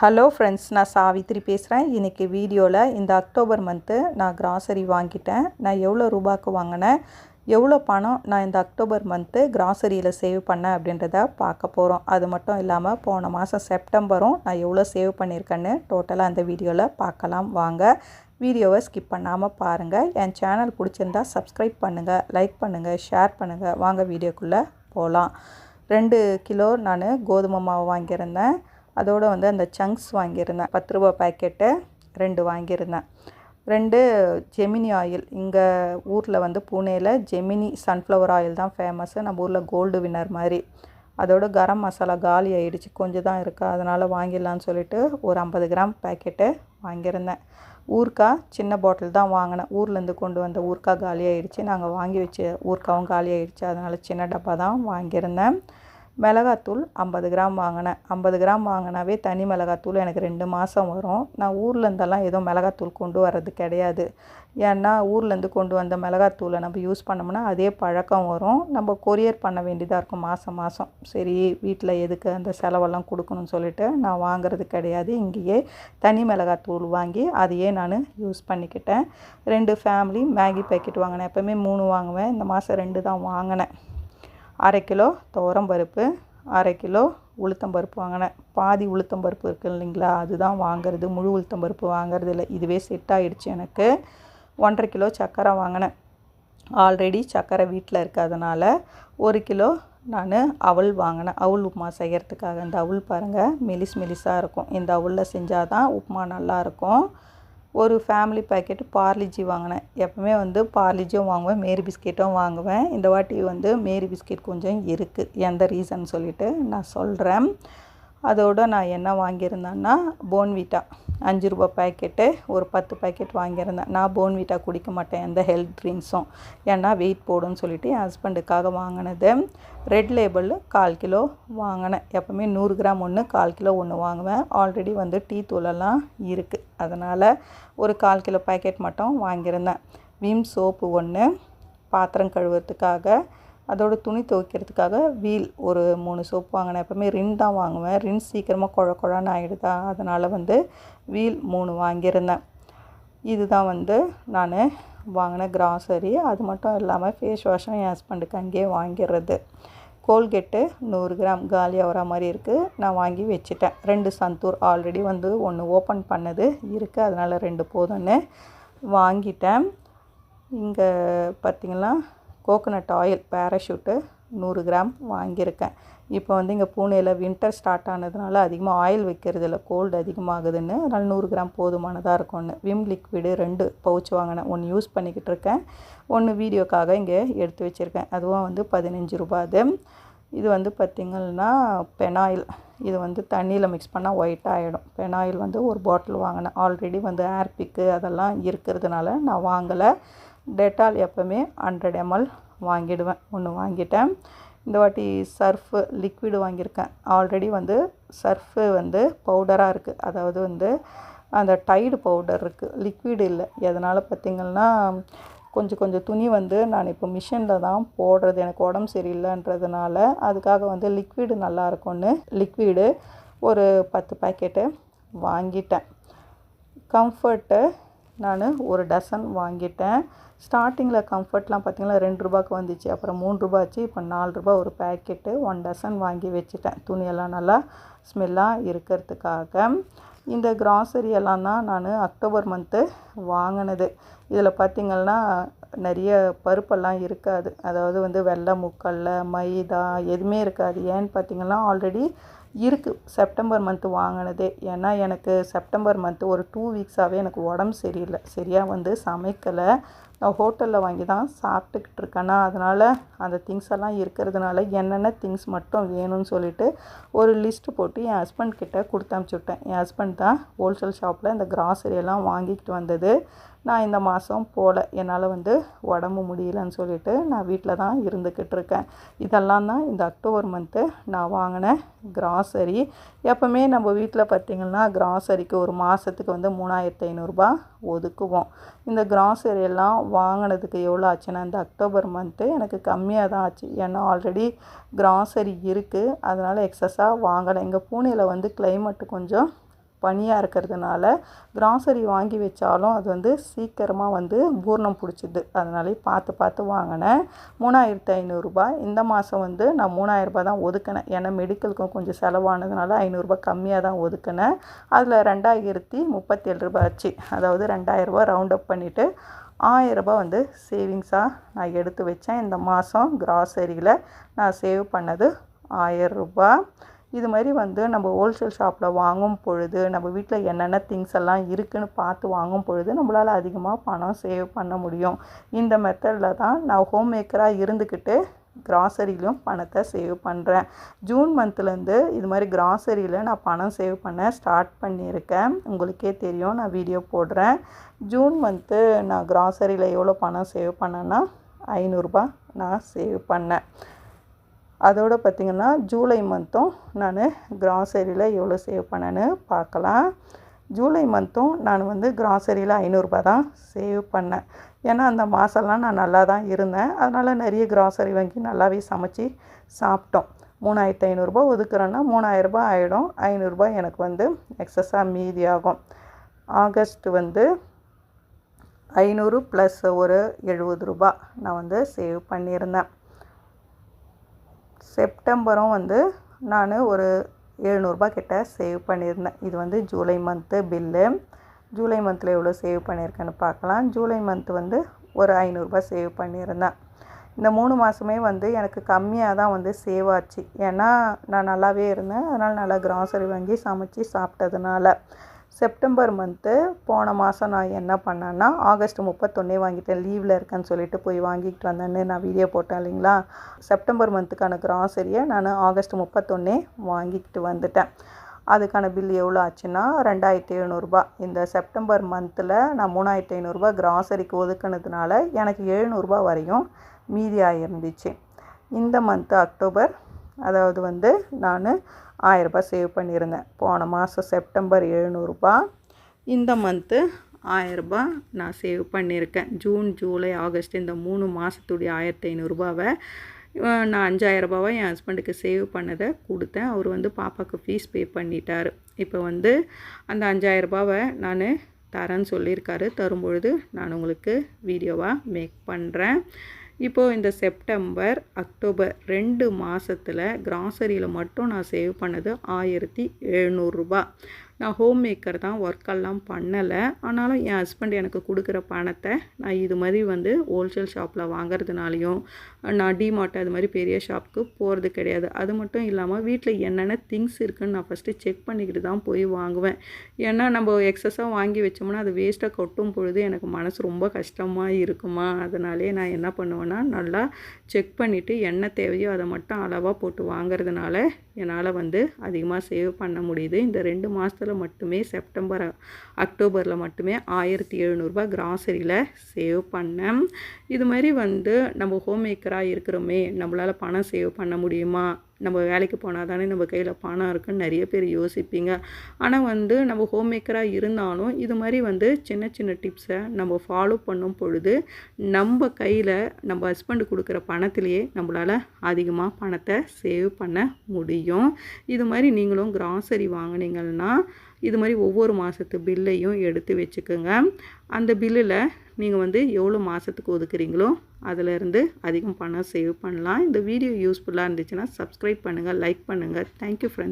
Hello friends நான் சாவித்ரி பேசுகிறேன் இன்றைக்கி வீடியோவில் இந்த அக்டோபர் மந்த்து நான் கிராசரி வாங்கிட்டேன். நான் எவ்வளோ ரூபாய்க்கு வாங்கினேன்? எவ்வளோ பணம் நான் இந்த அக்டோபர் மந்த்து கிராசரியில் சேவ் பண்ணேன் அப்படின்றத பார்க்க போகிறோம் அது மட்டும் இல்லாமல் போன மாதம் செப்டம்பரும் நான் எவ்வளோ சேவ் பண்ணியிருக்கேன்னு டோட்டலாக அந்த வீடியோவில் பார்க்கலாம். வாங்க வீடியோவை ஸ்கிப் பண்ணாமல் பாருங்கள் என் சேனல் பிடிச்சிருந்தா சப்ஸ்கிரைப் பண்ணுங்கள் லைக் பண்ணுங்கள் ஷேர் பண்ணுங்கள் வாங்க வீடியோக்குள்ளே போகலாம் ரெண்டு கிலோ நான் கோதுமை மாவு வாங்கியிருந்தேன். அதோடு வந்து அந்த சங்க்ஸ் வாங்கியிருந்தேன். பத்து ரூபா பேக்கெட்டு ரெண்டு வாங்கியிருந்தேன். ரெண்டு ஜெமினி ஆயில் இங்கே ஊரில் வந்து புனேயில் ஜெமினி சன்ஃப்ளவர் ஆயில் தான் ஃபேமஸ்ஸு நம்ம ஊரில் கோல்டு வின்னர் மாதிரி. அதோட கரம் மசாலா காலி ஆகிடுச்சு கொஞ்சம் தான் இருக்குது அதனால் வாங்கிடலான்னு சொல்லிட்டு ஒரு ஐம்பது கிராம் பேக்கெட்டு வாங்கியிருந்தேன். ஊர்க்கா சின்ன பாட்டில் தான் வாங்கினேன். ஊர்லேருந்து கொண்டு வந்த ஊர்க்கா காலி ஆகிடுச்சு நாங்கள் வாங்கி வச்ச ஊறுக்காவும் காலி ஆகிடுச்சு அதனால் சின்ன டப்பா தான் வாங்கியிருந்தேன். மிளகாத்தூள் ஐம்பது கிராம் வாங்கினேன். ஐம்பது கிராம் வாங்கினாவே தனி மிளகாத்தூள் எனக்கு ரெண்டு மாதம் வரும். நான் ஊர்லேருந்தெல்லாம் எதுவும் மிளகாத்தூள் கொண்டு வர்றது கிடையாது. ஏன்னா ஊர்லேருந்து கொண்டு வந்த மிளகாத்தூளை நம்ம யூஸ் பண்ணோம்னா அதே பழக்கம் வரும். நம்ம கொரியர் பண்ண வேண்டியதாக இருக்கும் மாதம் மாதம் சரி வீட்டில் எதுக்கு அந்த செலவெல்லாம் கொடுக்கணும்னு சொல்லிட்டு நான் வாங்குறது கிடையாது. இங்கேயே தனி மிளகாத்தூள் வாங்கி அதையே நான் யூஸ் பண்ணிக்கிட்டேன். ரெண்டு ஃபேமிலி மேகி பேக்கெட் வாங்கினேன். எப்போவுமே மூணு வாங்குவேன். இந்த மாதம் ரெண்டு தான் வாங்கினேன். அரை கிலோ துவரம் பருப்பு அரை கிலோ உளுத்தம்பருப்பு வாங்கினேன். பாதி உளுத்தம்பருப்பு இருக்குது இல்லைங்களா? அதுதான் வாங்குறது. முழு உளுத்தம்பருப்பு வாங்கிறது இல்லை. இதுவே செட் ஆகிடுச்சு எனக்கு. ஒன்றரை கிலோ சர்க்கரை வாங்கினேன். ஆல்ரெடி சர்க்கரை வீட்டில் இருக்கிறதுனால ஒரு கிலோ நான் அவல் வாங்கினேன். அவல் உப்புமா செய்கிறதுக்காக இந்த அவல் பாருங்கள் மெலிஸ் மெலிஸாக இருக்கும். இந்த அவலில் செஞ்சால் தான் உப்புமா நல்லாயிருக்கும் ஒரு ஃபேமிலி பேக்கெட்டு பார்லிஜி வாங்கினேன். எப்போவுமே வந்து பார்லிஜியும் வாங்குவேன் மேரி பிஸ்கெட்டும் வாங்குவேன். இந்த வாட்டி வந்து மேரி பிஸ்கெட் கொஞ்சம் இருக்குது எந்த ரீசன் சொல்லிவிட்டு நான் சொல்கிறேன் அதோடு நான் என்ன வாங்கியிருந்தேன்னா போன்விட்டா அஞ்சு ரூபா பேக்கெட்டு ஒரு பத்து பேக்கெட் வாங்கியிருந்தேன். நான் போன்விட்டா குடிக்க மாட்டேன் எந்த ஹெல்த் ட்ரிங்க்ஸும் ஏன்னா வெயிட் போடுன்னு சொல்லிவிட்டு என் ஹஸ்பண்டுக்காக வாங்கினது. ரெட் லேபிளில் கால் கிலோ வாங்கினேன். எப்போவுமே நூறு கிராம் ஒன்று கால் கிலோ ஒன்று வாங்குவேன். ஆல்ரெடி வந்து டீ தூளெல்லாம் இருக்குது அதனால் ஒரு கால் கிலோ பேக்கெட் மட்டும் வாங்கியிருந்தேன். விம் சோப்பு ஒன்று பாத்திரம் கழுவுறதுக்காக அதோட துணி துவைக்கிறதுக்காக வீல் ஒரு மூணு சோப்பு வாங்கினேன். எப்போவுமே ரின் தான் வாங்குவேன். ரின் சீக்கிரமாக குழ குழான்னு ஆகிடுதா அதனால் வந்து வீல் மூணு வாங்கியிருந்தேன். இதுதான் வந்து நான் வாங்கின கிராசரி அது மட்டும் இல்லாமல் ஃபேஸ் வாஷும் என் ஹஸ்பண்டுக்கு அங்கேயே வாங்கிடுறது கோல்கெட்டு நூறு கிராம் காலியாக வர மாதிரி இருக்குது நான் வாங்கி வச்சுட்டேன். ரெண்டு சந்தூர் ஆல்ரெடி வந்து ஒன்று ஓப்பன் பண்ணது இருக்குது அதனால் ரெண்டு போதும்னு வாங்கிட்டேன். இங்கே பார்த்திங்கன்னா கோகோனட் ஆயில் பேராஷூட்டு நூறு கிராம் வாங்கியிருக்கேன். இப்போ வந்து இங்கே பூனேயில் வின்டர் ஸ்டார்ட் ஆனதுனால அதிகமாக ஆயில் வைக்கிறது இல்லை கோல்டு அதிகமாகுதுன்னு அதனால் நூறு கிராம் போதுமானதாக இருக்கும்னு. விம் லிக்விடு ரெண்டு பவுச் வாங்கினேன். ஒன்று யூஸ் பண்ணிக்கிட்டு இருக்கேன். ஒன்று வீடியோக்காக இங்கே எடுத்து வச்சுருக்கேன். அதுவும் வந்து பதினஞ்சு ரூபாது. இது வந்து பார்த்திங்கன்னா பெனாயில். இது வந்து தண்ணியில் மிக்ஸ் பண்ணால் ஒயிட் ஆகிடும் பெனாயில் வந்து ஒரு பாட்டில் வாங்கினேன். ஆல்ரெடி வந்து ஏர்பிக்கு அதெல்லாம் இருக்கிறதுனால நான் வாங்கலை. டெட்டால் எப்போவுமே ஹண்ட்ரட் எம்எல் வாங்கிடுவேன். ஒன்று வாங்கிட்டேன். இந்த வாட்டி சர்ஃபு லிக்விடு வாங்கியிருக்கேன். ஆல்ரெடி வந்து சர்ஃபு வந்து பவுடராக இருக்குது அதாவது வந்து அந்த டைடு பவுடர் இருக்குது லிக்விடு இல்லை. எதனால் பார்த்திங்கன்னா கொஞ்சம் கொஞ்சம் துணி வந்து நான் இப்போ மிஷினில் தான் போடுறது. எனக்கு உடம்பு சரியில்லைன்றதுனால அதுக்காக வந்து லிக்விடு நல்லா இருக்கும்னு லிக்விடு ஒரு பத்து பேக்கெட்டு வாங்கிட்டேன். கம்ஃபர்ட்டு நான் ஒரு டசன் வாங்கிட்டேன். ஸ்டார்டிங்கில் கம்ஃபர்ட்லாம் பார்த்திங்கன்னா ரெண்டு ரூபாய்க்கு வந்துச்சு. அப்புறம் மூணு ரூபா ஆச்சு. இப்போ நாலு ரூபா ஒரு பேக்கெட்டு. ஒன் டசன் வாங்கி வச்சுட்டேன். துணியெல்லாம் நல்லா ஸ்மெல்லாக இருக்கிறதுக்காக. இந்த கிராசரி எல்லாம் தான் நான் அக்டோபர் மந்த்து வாங்கினது. இதில் பார்த்திங்கன்னா நிறைய பருப்பெல்லாம் இருக்காது. அதாவது வந்து வெள்ளை முக்கல்ல மைதா எதுவுமே இருக்காது. ஏன்னு பார்த்திங்கன்னா ஆல்ரெடி இருக்குது செப்டம்பர் மந்த்து வாங்கினதே. ஏன்னா எனக்கு செப்டம்பர் மந்த்து ஒரு டூ வீக்ஸாகவே எனக்கு உடம்பு சரியில்லை. சரியாக வந்து சமைக்கலை. நான் ஹோட்டலில் வாங்கி தான் சாப்பிட்டுக்கிட்டு இருக்கேன்னா அதனால் அந்த திங்ஸ் எல்லாம் இருக்கிறதுனால என்னென்ன திங்ஸ் மட்டும் வேணும்னு சொல்லிட்டு ஒரு லிஸ்ட்டு போட்டு என் ஹஸ்பண்ட் கிட்டே கொடுத்து அனுப்பிச்சி விட்டேன். என் ஹஸ்பண்ட் தான் ஹோல்சேல் ஷாப்பில் இந்த கிராசரி எல்லாம் வாங்கிக்கிட்டு வந்தது. நான் இந்த மாதம் போகல என்னால் வந்து உடம்பு முடியலன்னு சொல்லிட்டு நான் வீட்டில் தான் இருந்துக்கிட்டு இருக்கேன். இதெல்லாம் தான் இந்த அக்டோபர் மந்த்து நான் வாங்கின கிராசரி எப்போவுமே நம்ம வீட்டில் பார்த்திங்கன்னா கிராசரிக்கு ஒரு மாதத்துக்கு வந்து மூணாயிரத்து ஐநூறுரூபா ஒதுக்குவோம். இந்த கிராசரி எல்லாம் வாங்கினதுக்கு எவ்வளோ ஆச்சுன்னா இந்த அக்டோபர் மந்த்து எனக்கு கம்மியாக தான் ஆச்சு. ஏன்னா ஆல்ரெடி கிராசரி இருக்குது அதனால் எக்ஸஸாக வாங்கலை. எங்கள் பூனேயில் வந்து கிளைமேட்டு கொஞ்சம் பனியாக இருக்கிறதுனால கிராசரி வாங்கி வச்சாலும் அது வந்து சீக்கிரமாக வந்து பூர்ணம் பிடிச்சிது. அதனாலே பார்த்து பார்த்து வாங்கினேன். மூணாயிரத்து ஐநூறுரூபா இந்த மாதம் வந்து நான் மூணாயிரரூபா தான் ஒதுக்கினேன். ஏன்னா மெடிக்கலுக்கும் கொஞ்சம் செலவானதுனால ஐநூறுரூபா கம்மியாக தான் ஒதுக்கினேன். அதில் ரெண்டாயிரத்தி முப்பத்தேழு ரூபாய் ஆச்சு. அதாவது ரெண்டாயிரரூபா ரவுண்ட் அப் பண்ணிவிட்டு ஆயிரரூபா வந்து சேவிங்ஸாக நான் எடுத்து வச்சேன். இந்த மாதம் கிராசரியில் நான் சேவ் பண்ணது ஆயிரரூபா இது மாதிரி வந்து நம்ம ஹோல்சேல் ஷாப்பில் வாங்கும் பொழுது நம்ம வீட்டில் என்னென்ன திங்ஸ் எல்லாம் இருக்குதுன்னு பார்த்து வாங்கும் பொழுது நம்மளால் அதிகமாக பணம் சேவ் பண்ண முடியும். இந்த மெத்தடில் தான் நான் ஹோம் மேக்கராக இருந்துக்கிட்டு கிராசரியிலும் பணத்தை சேவ் பண்ணுறேன் ஜூன் மந்த்லேருந்து இது மாதிரி கிராசரியில் நான் பணம் சேவ் பண்ண ஸ்டார்ட் பண்ணியிருக்கேன். உங்களுக்கே தெரியும் நான் வீடியோ போடுறேன். ஜூன் மந்த்து நான் கிராசரியில் எவ்வளோ பணம் சேவ் பண்ணேன்னா ஐநூறுரூபா நான் சேவ் பண்ணேன். அதோடு பார்த்திங்கன்னா ஜூலை மந்த்தும் நான் கிராசரியில் எவ்வளோ சேவ் பண்ணேன்னு பார்க்கலாம். ஜூலை மந்த்தும் நான் வந்து கிராசரியில் ஐநூறுரூபா தான் சேவ் பண்ணேன். ஏன்னா அந்த மாதம்லாம் நான் நல்லா தான் இருந்தேன். அதனால் நிறைய கிராசரி வாங்கி நல்லாவே சமைச்சி சாப்பிட்டோம். மூணாயிரத்து ஐநூறுரூபா ஒதுக்குறேன்னா மூணாயிரரூபா ஆகிடும் ஐநூறுரூபா எனக்கு வந்து எக்ஸஸாக மீதி ஆகும். ஆகஸ்ட் வந்து ஐநூறு ப்ளஸ் ஒரு எழுபது ரூபா நான் வந்து சேவ் பண்ணியிருந்தேன். செப்டம்பரும் வந்து நான் ஒரு எழுநூறுபா கிட்ட சேவ் பண்ணியிருந்தேன். இது வந்து ஜூலை மந்த்து பில்லு ஜூலை மந்தில் எவ்வளோ சேவ் பண்ணியிருக்கேன்னு பார்க்கலாம். ஜூலை மந்த் வந்து ஒரு ஐநூறுரூபா சேவ் பண்ணியிருந்தேன். இந்த மூணு மாதமே வந்து எனக்கு கம்மியாக தான் வந்து சேவ் ஆச்சு. ஏன்னா நான் நல்லாவே இருந்தேன். அதனால் நல்லா கிராசரி வாங்கி சமைச்சி சாப்பிட்டதுனால. செப்டம்பர் மந்த்து போன மாதம் நான் என்ன பண்ணேன்னா ஆகஸ்ட் முப்பத்தொன்னே வாங்கிட்டேன். லீவில் இருக்கேன்னு சொல்லிட்டு போய் வாங்கிட்டு வந்தேன்னு நான் வீடியோ போட்டேன் இல்லைங்களா? செப்டம்பர் மந்த்துக்கான கிராசரியை நான் ஆகஸ்ட் முப்பத்தொன்னே வாங்கிக்கிட்டு வந்துட்டேன். அதுக்கான பில் எவ்வளோ ஆச்சுன்னா ரெண்டாயிரத்தி எழுநூறுபா இந்த செப்டம்பர் மந்தில் நான் மூணாயிரத்தி ஐநூறுரூபா கிராசரிக்கு ஒதுக்குனதுனால எனக்கு எழுநூறுபா வரையும் மீதி ஆகிருந்துச்சு இந்த மந்த்து அக்டோபர் அதாவது வந்து நான் ஆயரரூபா சேவ் பண்ணியிருந்தேன். போன மாதம் செப்டம்பர் எழுநூறுபா. இந்த மந்த்து ஆயரரூபா நான் சேவ் பண்ணியிருக்கேன். ஜூன் ஜூலை ஆகஸ்ட் இந்த மூணு மாதத்துடைய ஆயிரத்தி ஐநூறுரூபாவை நான் அஞ்சாயிரரூபாவை என் ஹஸ்பண்டுக்கு சேவ் பண்ணதை கொடுத்தேன். அவர் வந்து பாப்பாவுக்கு ஃபீஸ் பே பண்ணிட்டார். இப்போ வந்து அந்த அஞ்சாயிரரூபாவை நான் தரேன்னு சொல்லியிருக்காரு. தரும்பொழுது நான் உங்களுக்கு வீடியோவாக மேக் பண்ணுறேன் இப்போது இந்த செப்டம்பர் அக்டோபர் ரெண்டு மாதத்தில் கிராசரியில் மட்டும் நான் சேவ் பண்ணது ஆயிரத்தி எழுநூறுரூபா நான் ஹோம் மேக்கர் தான் ஒர்க்கெல்லாம் பண்ணலை. ஆனாலும் என் ஹஸ்பண்ட் எனக்கு கொடுக்குற பணத்தை நான் இது மாதிரி வந்து ஹோல்சேல் ஷாப்பில் வாங்குறதுனாலையும் நான் டிமார்ட் அது மாதிரி பெரிய ஷாப்புக்கு போகிறது கிடையாது. அது மட்டும் இல்லாமல் வீட்டில் என்னென்ன திங்ஸ் இருக்குதுன்னு நான் ஃபஸ்ட்டு செக் பண்ணிக்கிட்டு தான் போய் வாங்குவேன். ஏன்னா நம்ம எக்ஸஸாக வாங்கி வச்சோம்னா அது வேஸ்ட்டாக கொட்டும் பொழுது எனக்கு மனசு ரொம்ப கஷ்டமாக இருக்குமா? அதனாலே நான் என்ன பண்ணுவேன்னா நல்லா செக் பண்ணிவிட்டு என்ன தேவையோ அதை மட்டும் அளவாக போட்டு வாங்குறதுனால என்னால் வந்து அதிகமாக சேவ் பண்ண முடியுது. இந்த ரெண்டு மாதத்தில் மட்டுமே செப்டம்பர் அக்டோபரில் மட்டுமே ஆயிரத்தி எழுநூறுபா கிராசரியில் சேவ் பண்ணேன். இது மாதிரி வந்து நம்ம ஹோம் மேக்கராக இருக்கிறோமே நம்மளால் பணம் சேவ் பண்ண முடியுமா? நம்ம வேலைக்கு போனால் தானே நம்ம கையில் பணம் இருக்குன்னு நிறைய பேர் யோசிப்பீங்க. ஆனால் வந்து நம்ம ஹோம் மேக்கராக இருந்தாலும் இது மாதிரி வந்து சின்ன சின்ன டிப்ஸை நம்ம ஃபாலோ பண்ணும் பொழுது நம்ம கையில் நம்ம ஹஸ்பண்டு கொடுக்குற பணத்திலேயே நம்மளால் அதிகமாக பணத்தை சேவ் பண்ண முடியும். இது மாதிரி நீங்களும் கிராசரி வாங்கினீங்கன்னா இது மாதிரி ஒவ்வொரு மாதத்து பில்லையும் எடுத்து வச்சுக்கோங்க. அந்த பில்லில் நீங்கள் வந்து எவ்வளோ மாதத்துக்கு ஒதுக்குறீங்களோ அதிலிருந்து அதிகம் பணம் சேவ் பண்ணலாம். இந்த வீடியோ யூஸ்ஃபுல்லாக இருந்துச்சுன்னா சப்ஸ்கிரைப் பண்ணுங்கள் லைக் பண்ணுங்கள் தேங்க்யூ ஃப்ரெண்ட்ஸ்